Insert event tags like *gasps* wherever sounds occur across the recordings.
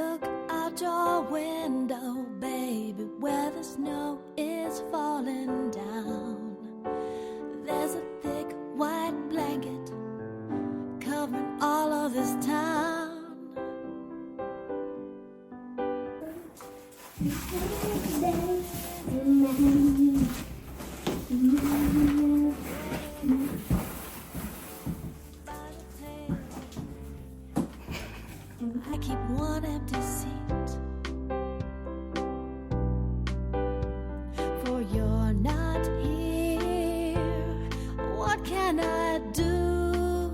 Look out your window, baby, where the snow is falling down. There's a thick white blanket covering all of this town. I do?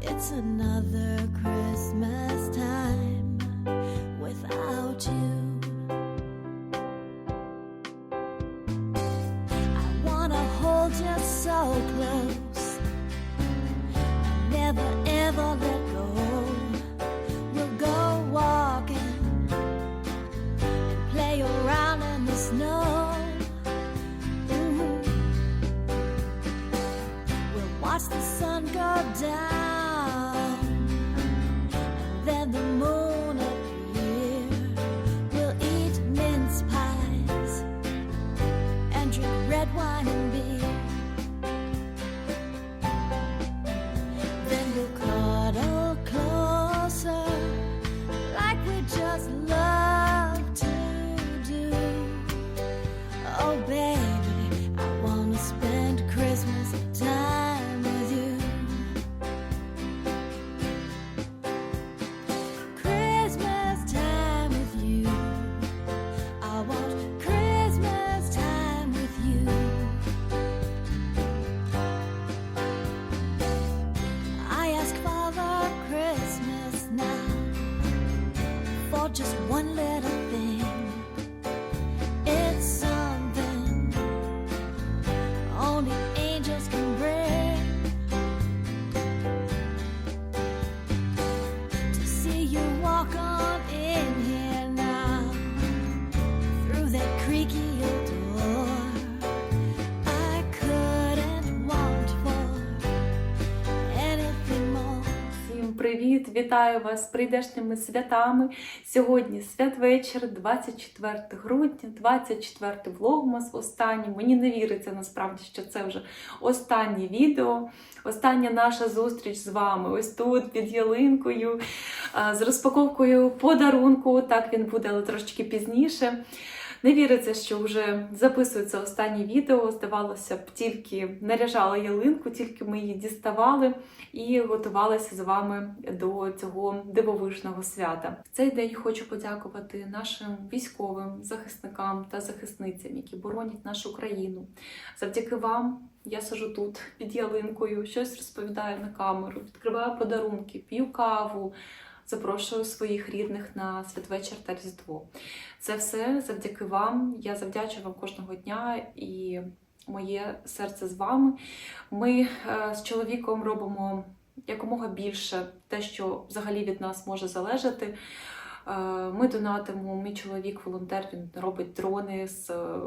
It's another Вітаю вас з прийдешніми святами. Сьогодні святвечір, 24 грудня, 24 влогмас. Останній. Мені не віриться насправді, що це вже останнє відео, остання наша зустріч з вами. Ось тут під ялинкою, з розпаковкою подарунку. Так він буде, але трошки пізніше. Не віриться, що вже записується останнє відео. Здавалося б, тільки наряжала ялинку, тільки ми її діставали і готувалися з вами до цього дивовижного свята. В цей день хочу подякувати нашим військовим захисникам та захисницям, які боронять нашу країну. Завдяки вам я сижу тут під ялинкою, щось розповідаю на камеру, відкриваю подарунки, п'ю каву. Запрошую своїх рідних на святвечір та Різдво. Це все завдяки вам. Я завдячую вам кожного дня і моє серце з вами. Ми е, з чоловіком робимо якомога більше те, що взагалі від нас може залежати. Е, Ми донатимо. Мій чоловік, волонтер, він робить дрони з е,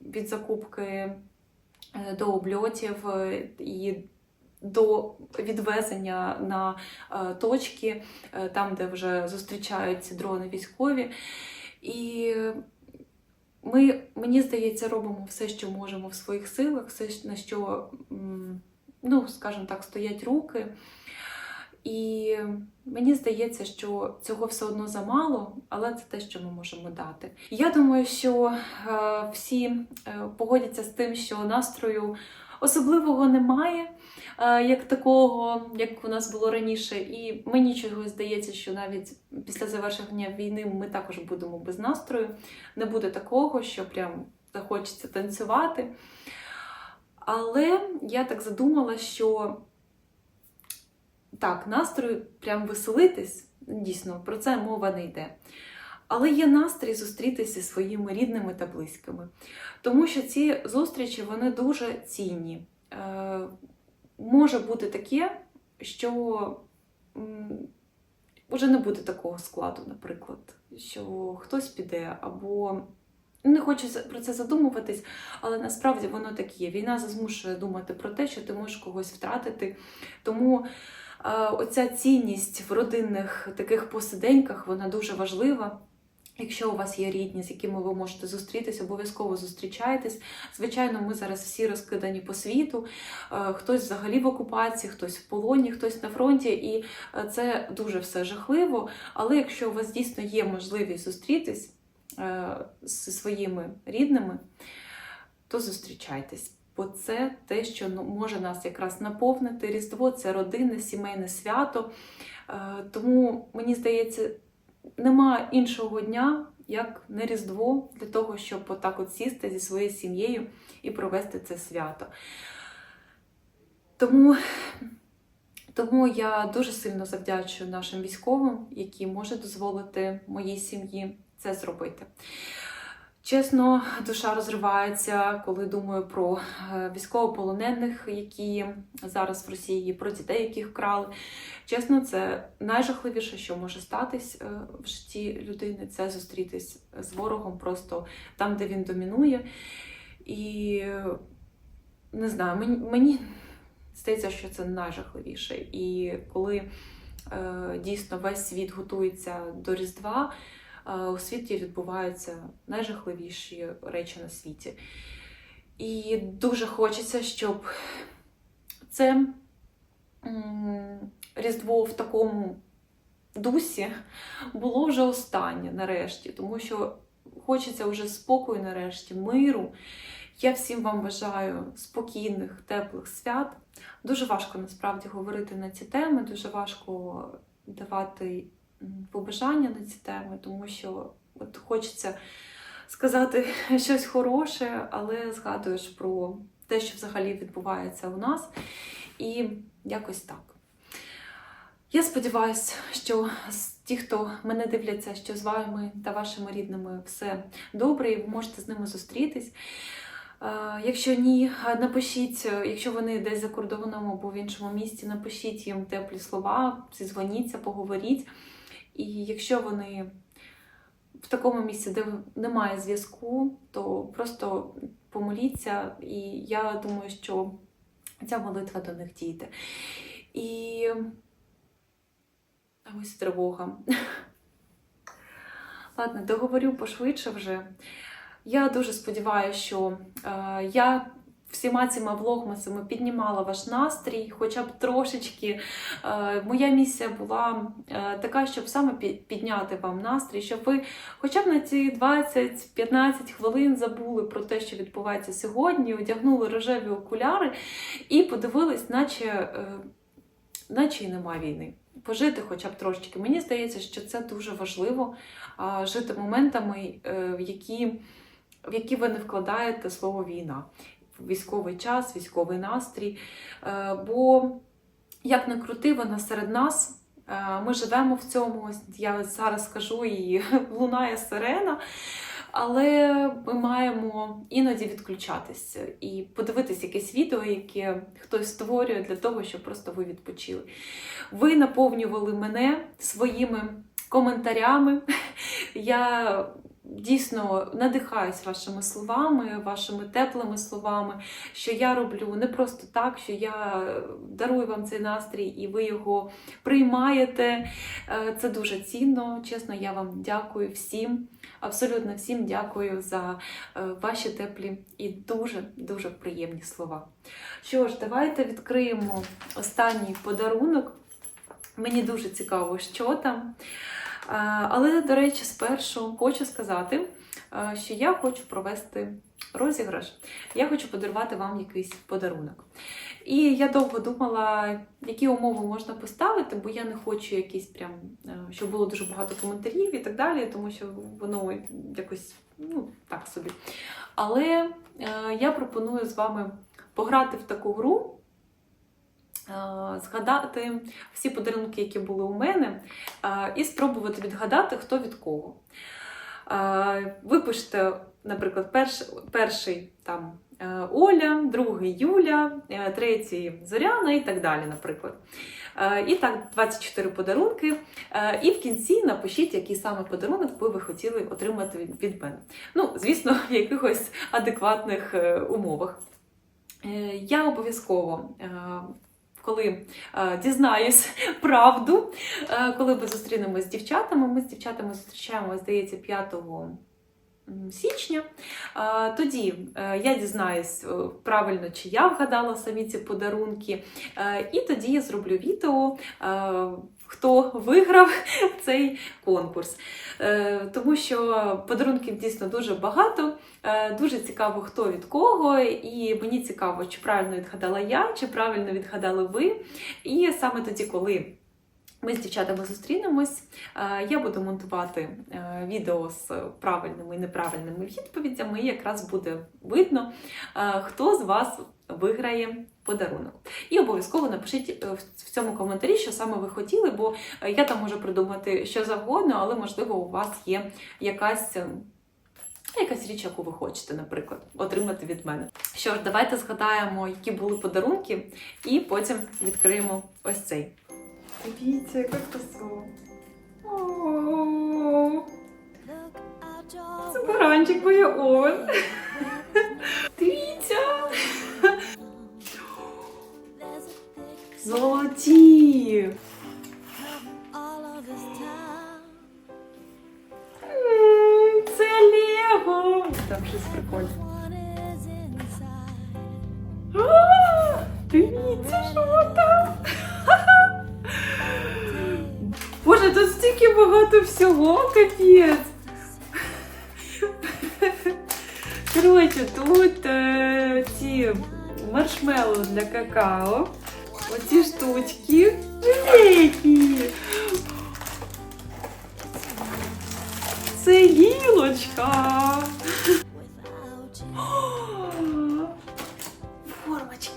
від закупки до обльотів і до відвезення на е, точки, е, там, де вже зустрічаються дрони військові. І ми, мені здається, робимо все, що можемо в своїх силах, все, на що, ну, скажімо так, стоять руки. І мені здається, що цього все одно замало, але це те, що ми можемо дати. Я думаю, що е, всі погодяться з тим, що настрою особливого немає, е, як такого, як у нас було раніше. І мені чогось здається, що навіть після завершення війни ми також будемо без настрою. Не буде такого, що прям захочеться танцювати. Але я так задумала, що так, настрою прям веселитись, дійсно, про це мова не йде. Але є настрій зустрітися зі своїми рідними та близькими. Тому що ці зустрічі вони дуже цінні. Е, може бути таке, що вже не буде такого складу, наприклад, що хтось піде або. Не хочу про це задумуватись, але насправді воно так є. Війна змушує думати про те, що ти можеш когось втратити. Тому оця цінність в родинних таких посиденьках, вона дуже важлива. Якщо у вас є рідні, з якими ви можете зустрітись, обов'язково зустрічайтесь. Звичайно, ми зараз всі розкидані по світу. Е, Хтось взагалі в окупації, хтось в полоні, хтось на фронті, і е, це дуже все жахливо. Але якщо у вас дійсно є можливість зустрітись е, зі своїми рідними, то зустрічайтесь. Бо це те, що ну, може нас якраз наповнити. Різдво це родинне, сімейне свято. Тому мені здається, нема іншого дня, як не Різдво, для того, щоб отак от сісти зі своєю сім'єю і провести це свято. Тому, тому я дуже сильно завдячую нашим військовим, які можуть дозволити моїй сім'ї це зробити. Чесно, душа розривається, коли думаю про е, військовополонених, які зараз в Росії, про дітей, яких вкрали. Чесно, це найжахливіше, що може статись е, в житті людини, це зустрітись з ворогом просто там, де він домінує. І не знаю, мені, мені здається, що це найжахливіше. І коли е, дійсно весь світ готується до Різдва, у світі відбуваються найжахливіші речі на світі. І дуже хочеться, щоб це Різдво в такому дусі було вже останнє нарешті, тому що хочеться вже спокою нарешті, миру. Я всім вам бажаю спокійних, теплих свят. Дуже важко насправді говорити на ці теми, дуже важко давати побажання на ці теми, тому що от хочеться сказати *laughs* щось хороше, але згадуєш про те, що взагалі відбувається у нас, і якось так. Я сподіваюся, що ті, хто мене дивляться, що з вами та вашими рідними все добре, і ви можете з ними зустрітись. Е, Якщо ні, напишіть, якщо вони десь за кордоном або в іншому місті, напишіть їм теплі слова, зізвоніться, поговоріть. І якщо вони в такому місці, де немає зв'язку, то просто помоліться, і я думаю, що ця молитва до них дійде. І ось тривога. *laughs* Ладно, договорю пошвидше вже. Я дуже сподіваюся, що е, я всіма цими влогмасами піднімала ваш настрій, хоча б трошечки. Е, моя місія була е, така, щоб саме підняти вам настрій, щоб ви хоча б на ці 20-15 хвилин забули про те, що відбувається сьогодні, одягнули рожеві окуляри і подивились, наче, е, наче і нема війни. Пожити хоча б трошечки. Мені здається, що це дуже важливо жити моментами, які, в які ви не вкладаєте слово війна, військовий час, військовий настрій. Е, Бо як не крути, вона серед нас. Е, Ми живемо в цьому. Я зараз скажу і *laughs* лунає сирена. Але ми маємо іноді відключатися і подивитись якесь відео, яке хтось створює для того, щоб просто ви відпочили. Ви наповнювали мене своїми коментарями. *laughs* Я дійсно надихаюсь вашими словами, вашими теплими словами, що я роблю не просто так, що я дарую вам цей настрій і ви його приймаєте. Е, Це дуже цінно. Чесно, я вам дякую всім. Абсолютно всім дякую за е, ваші теплі і дуже дуже приємні слова. Що ж, давайте відкриємо останній подарунок. Мені дуже цікаво, що там. Е, Але, до речі, спершу хочу сказати, е, що я хочу провести розіграш. Я хочу подарувати вам якийсь подарунок. І я довго думала, які умови можна поставити, бо я не хочу якісь прям, е, щоб було дуже багато коментарів і так далі, тому що воно якось ну, так собі. Але я пропоную з вами пограти в таку гру. Е, Згадати всі подарунки, які були у мене, е, і спробувати відгадати, хто від кого. Е, Ви пишете, наприклад, перш, перший там Оля, другий Юля, третій Зоряна і так далі, наприклад. І так, 24 подарунки. І в кінці напишіть, який саме подарунок би ви хотіли отримати від- мене. Ну, звісно, в якихось адекватних умовах. Я обов'язково коли е, дізнаюсь *laughs* правду, е, коли ми зустрінемось з дівчатами. Ми з дівчатами зустрічаємося, здається, 5 січня. Е, Тоді е, я дізнаюсь е, правильно, чи я вгадала самі ці подарунки. Е, І тоді я зроблю відео, е, хто виграв *laughs* цей конкурс. Е, Тому що подарунків дійсно дуже багато. Е, Дуже цікаво, хто від кого, і мені цікаво, чи правильно відгадала я, чи правильно відгадали ви. І саме тоді, коли ми з дівчатами зустрінемось, е, я буду монтувати відео з правильними і неправильними відповідями, і якраз буде видно, хто з вас виграє подарунок. І обов'язково напишіть е, в- цьому коментарі, що саме ви хотіли, бо е, я там можу придумати що завгодно, але можливо у вас є якась. е, Якась річ, яку ви хочете, наприклад, отримати від мене. Що ж, давайте згадаємо, які були подарунки, і потім відкриємо ось цей. Дивіться, яка out your Це баранчик моє овен. *laughs* Золоті. Це Лего. Там щось прикольне. Дивіться, що там. Боже, тут стільки багато всього, капець. Коротше, тут е, ці маршмеллоу для какао. Оці штучки. Великі. Це гілочка. Формочки.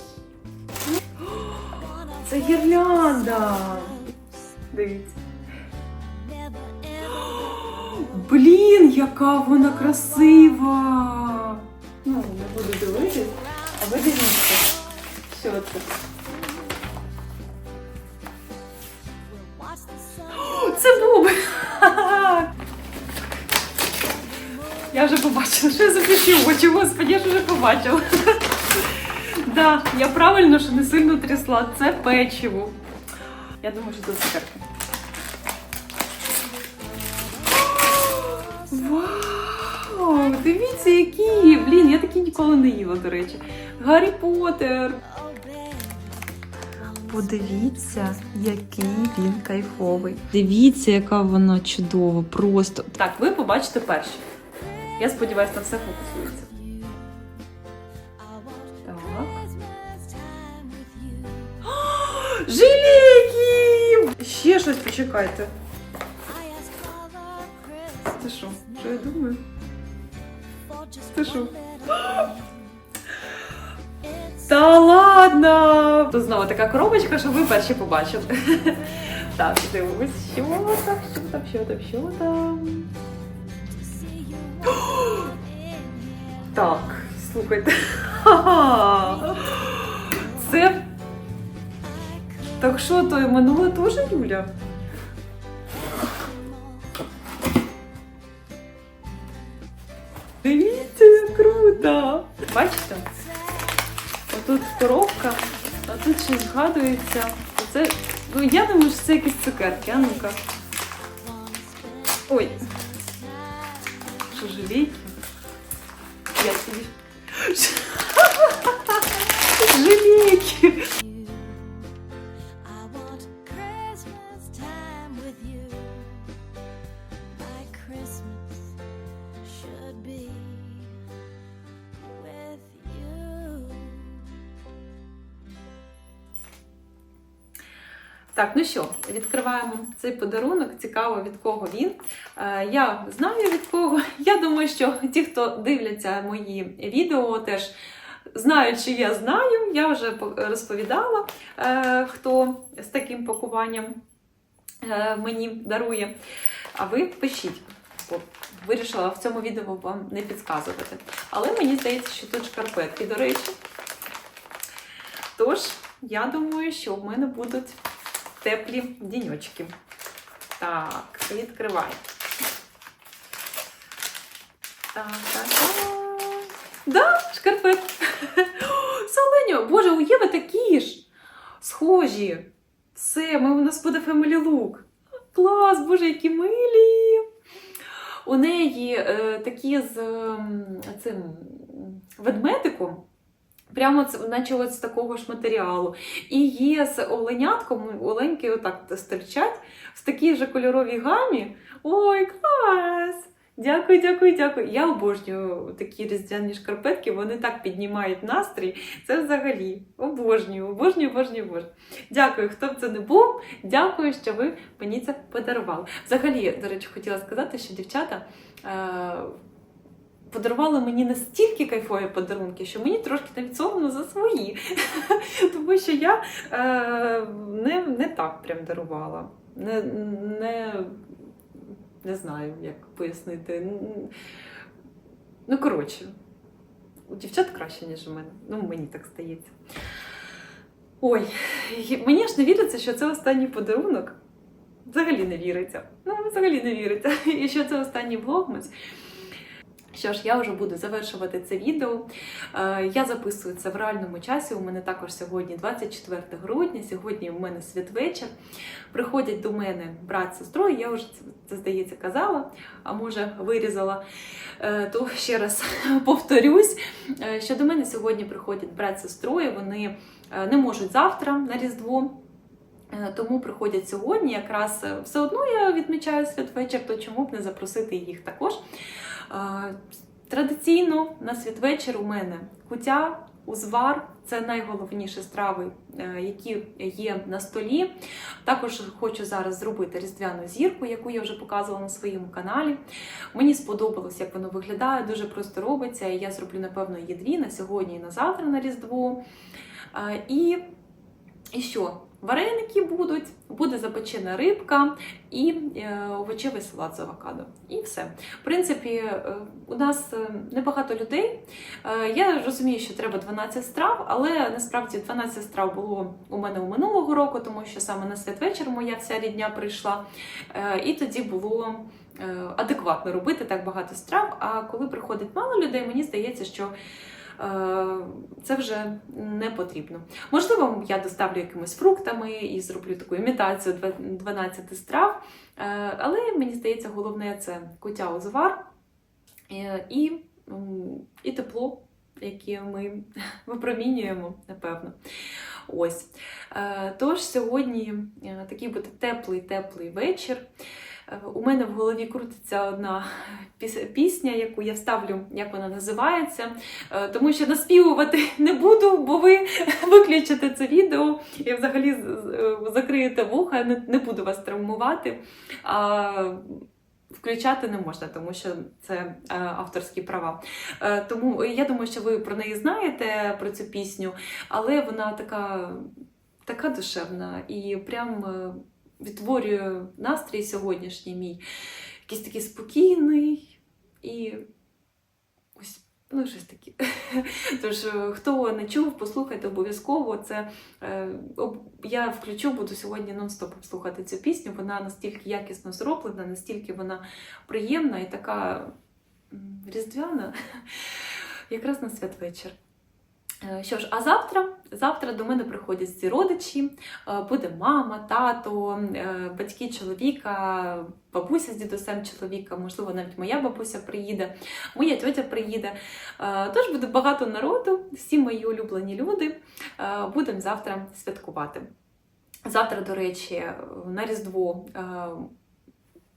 Це гірлянда. Дивіться. Блін, яка вона красива! Ну, не буду дивитись, а ви дивіться, що це. Я вже побачила, що я запиші очі, господи, я ж вже побачила. Да, я правильно, що не сильно трясла. Це печиво. Я думаю, що це цукерки. Вау! Дивіться, які! Блін, я такі ніколи не їла, до речі. Гаррі Поттер! Подивіться, який він кайфовий. Дивіться, яка вона чудова, просто. Так, ви побачите перші. Я сподіваюся, на все фокусується. I want Так. Christmas time with you. *gasps* Жилетки! Ще щось почекайте. I ask Father Christmas Це що? Що я думаю? for just Ти one що? little *gasps* It's Та ладно! Тут знову така коробочка, що ви перші побачили. *laughs* Так, дивимось, що там, що там, що там, що там. Так, слухайте. *laughs* Це так що то минуле теж Юля? Дивіться, як круто! Бачите? Отут коробка, а тут ще згадується. Це, ну я думаю, що це якісь цукерки, а ну-ка. Ой, що жалійки? Я собі. Жалейки! Так, ну що, відкриваємо цей подарунок. Цікаво, від кого він. Е, Я знаю від кого. *laughs* Я думаю, що ті, хто дивляться мої відео, теж знають, що я знаю. Я вже розповідала, е, хто з таким пакуванням е, мені дарує. А ви пишіть. Бо Вирішила в цьому відео вам не підказувати. Але мені здається, що тут шкарпетки, до речі. Тож, я думаю, що в мене будуть теплі діньочки. Так, відкривай. Так, так, так. Да, шкарпет. *laughs* Соленьо, боже, у Єви такі ж. Схожі. Все, ми, у нас буде family look. Клас, боже, які милі! У неї е, такі з ем, цим ведмедиком. Прямо це, наче от з такого ж матеріалу. І є з оленятком, оленьки отак стрічать в такій же кольоровій гамі. Ой, клас! Дякую, дякую, дякую. Я обожнюю такі різдвяні шкарпетки, вони так піднімають настрій. Це взагалі обожнюю, обожнюю, обожнюю, обожнюю. Дякую, хто б це не був. Дякую, що ви мені це подарували. Взагалі, до речі, хотіла сказати, що дівчата. Подарували мені настільки кайфові подарунки, що мені трошки навіть соромно за свої. *laughs* Тому що я е, не, не так прям дарувала. Не, не, не знаю, як пояснити. Ну, коротше, у дівчат краще, ніж у мене. Ну, мені так здається. Ой, мені ж не віриться, що це останній подарунок. Взагалі не віриться. Ну, взагалі не віриться. *laughs* І що це останній влогмас. Що ж, я вже буду завершувати це відео. Е, Я записую це в реальному часі. У мене також сьогодні 24 грудня, сьогодні у мене святвечір. Приходять до мене брат з сестрою, я вже це, здається казала, а може вирізала. Е, То ще раз *laughs* повторюсь, е, що до мене сьогодні приходять брат з сестрою, вони не можуть завтра на Різдво. Тому приходять сьогодні. Якраз все одно я відмічаю святвечір, то чому б не запросити їх також. Традиційно на святвечір у мене кутя, узвар це найголовніші страви, е, які є на столі. Також хочу зараз зробити різдвяну зірку, яку я вже показувала на своєму каналі. Мені сподобалось, як воно виглядає, дуже просто робиться. Я зроблю, напевно, її дві на сьогодні і на завтра на Різдво. І, і що? Вареники будуть, буде запечена рибка і е, овочевий салат з авокадо. І все. В принципі, е, у нас е, небагато людей. Я розумію, що треба 12 страв, але насправді 12 страв було у мене у минулого року, тому що саме на святвечір моя вся рідня прийшла. І тоді було адекватно робити так багато страв. А коли приходить мало людей, мені здається, що це вже не потрібно. Можливо, я доставлю якимись фруктами і зроблю таку імітацію 12 страв. Е, Але мені здається, головне це кутя узвар е, і, і тепло, яке ми *laughs* випромінюємо, напевно. Ось. Е, Тож сьогодні е, такий буде теплий-теплий вечір. У мене в голові крутиться одна пісня, яку я вставлю, як вона називається. Е, Тому що наспівувати *laughs* не буду, бо ви *laughs* виключите це відео і взагалі е, закриєте вуха, не, буду вас травмувати. А включати не можна, тому що це е, авторські права. Тому я думаю, що ви про неї знаєте, про цю пісню, але вона така, така душевна і прям відтворює настрій сьогоднішній мій. Якийсь такий спокійний і ось. Ну, щось таке. *laughs* Тож, е, хто не чув, послухайте обов'язково. Це е, я включу, буду сьогодні нон-стопом слухати цю пісню. Вона настільки якісно зроблена, настільки вона приємна і така різдвяна, *laughs* якраз на святвечір. Е, Що ж, а завтра, завтра до мене приходять всі родичі, Е, буде мама, тато, е, батьки чоловіка, бабуся з дідусем чоловіка, можливо, навіть моя бабуся приїде, моя тьотя приїде. Тож буде багато народу, всі мої улюблені люди. Будемо завтра святкувати. Завтра, до речі, на Різдво.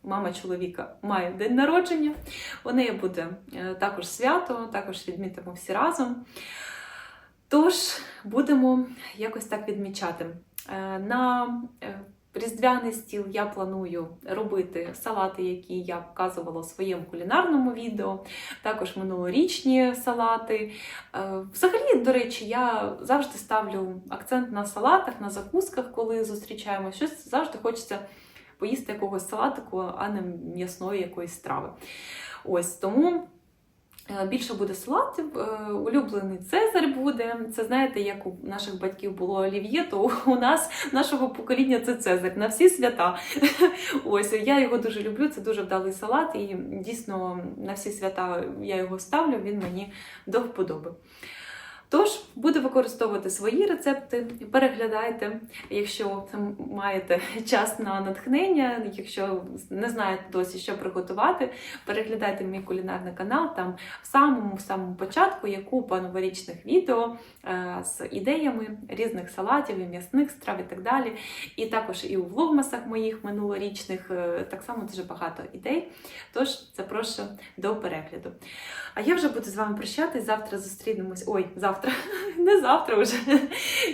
Мама чоловіка має день народження. У неї буде також свято, також відмітимо всі разом. Тож будемо якось так відмічати. Е, На е, різдвяний стіл я планую робити салати, які я показувала у своєму кулінарному відео, також минулорічні салати. Е, Взагалі, до речі, я завжди ставлю акцент на салатах, на закусках, коли зустрічаємо щось, завжди хочеться поїсти якогось салатику, а не м'ясної якоїсь страви. Ось тому. Е, Більше буде салатів, Е, улюблений Цезарь буде. Це знаєте, як у наших батьків було олів'є, то у нас нашого покоління це Цезарь на всі свята. *laughs* Ось я його дуже люблю. Це дуже вдалий салат, і дійсно на всі свята я його ставлю. Він мені до вподоби. Тож буду використовувати свої рецепти, переглядайте, якщо маєте час на натхнення, якщо не знаєте досі, що приготувати, переглядайте мій кулінарний канал. Там в самому самому початку є купа новорічних відео е, з ідеями різних салатів, і м'ясних страв і так далі. І також і у влогмасах моїх минулорічних е, так само дуже багато ідей. Тож запрошую до перегляду. А я вже буду з вами прощатись. Завтра зустрінемось. Ой, завтра, *laughs* не завтра вже.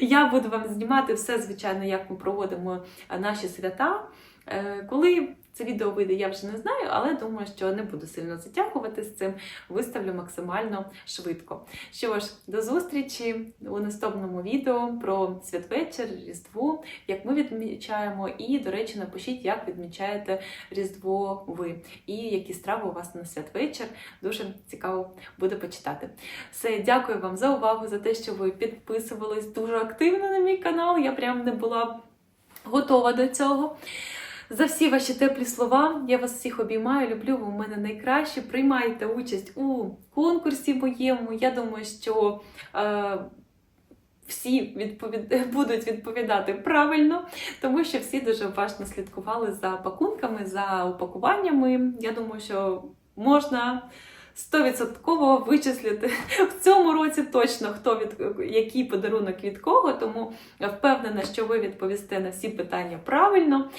Я буду вам знімати все, звичайно, як ми проводимо наші свята. Е, Коли це відео вийде, я вже не знаю, але думаю, що не буду сильно затягувати з цим. Виставлю максимально швидко. Що ж, до зустрічі у наступному відео про святвечір, Різдво, як ми відмічаємо. І, до речі, напишіть, як відмічаєте Різдво ви і які страви у вас на святвечір. Дуже цікаво буде почитати. Все, дякую вам за увагу, за те, що ви підписувались дуже активно на мій канал. Я прям не була готова до цього. За всі ваші теплі слова. Я вас всіх обіймаю, люблю, ви у мене найкраще. Приймайте участь у конкурсі моєму. Я думаю, що е, всі відповід... *laughs* будуть відповідати правильно, тому що всі дуже уважно слідкували за пакунками, за упакуваннями. Я думаю, що можна. Стовідсотково вичислити *laughs* в цьому році точно хто від який подарунок від кого, тому впевнена, що ви відповісте на всі питання правильно.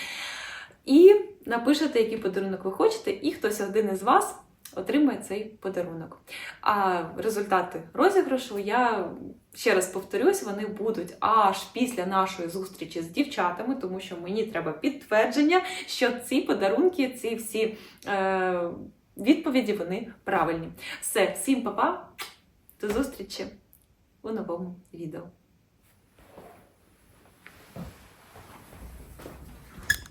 І напишете, який подарунок ви хочете, і хтось один із вас отримає цей подарунок. А результати розіграшу я ще раз повторюсь, вони будуть аж після нашої зустрічі з дівчатами, тому що мені треба підтвердження, що ці подарунки, ці всі е, відповіді вони правильні. Все, всім па-па, до зустрічі у новому відео.